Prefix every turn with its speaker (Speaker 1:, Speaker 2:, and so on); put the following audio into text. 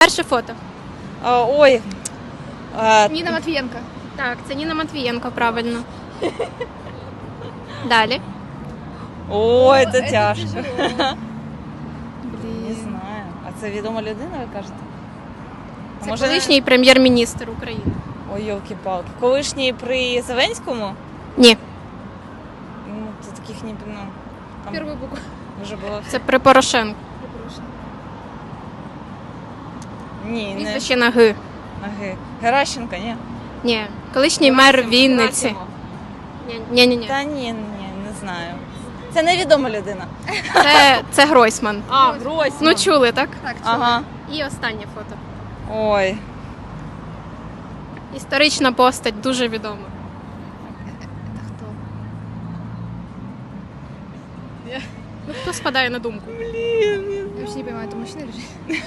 Speaker 1: Перше фото.
Speaker 2: А, ой. А,
Speaker 3: Ніна Матвієнка.
Speaker 1: Так, це Ніна Матвієнко, правильно. Далі.
Speaker 2: ой, це тяжко. Не знаю. А це відома людина, ви кажете? А
Speaker 1: Це
Speaker 2: може-
Speaker 1: колишній прем'єр-міністр України.
Speaker 2: Ой, йолки-палки. Колишній при Зеленському?
Speaker 1: Ні,
Speaker 2: Ну, це таких не ну, там
Speaker 3: Першу букву.
Speaker 2: вже було.
Speaker 1: це при Порошенку.
Speaker 2: Ні, не
Speaker 1: Прізвище на Г.
Speaker 2: Ноги. Геращенко, ні?
Speaker 1: Ні, колишній мер Вінниці.
Speaker 2: Герасимов.
Speaker 1: Ні, ні, ні.
Speaker 2: Та ні, ні, не знаю. Це невідома людина.
Speaker 1: Це, це Гройсман.
Speaker 2: А, Гройсман.
Speaker 1: Ну чули, так?
Speaker 3: Так.
Speaker 2: Ага.
Speaker 1: І останнє фото.
Speaker 2: Ой.
Speaker 1: Історична постать, дуже відома.
Speaker 3: Це хто?
Speaker 1: Ну, хто спадає на думку?
Speaker 3: Я вообще не понимаю, это мужчина или женщина?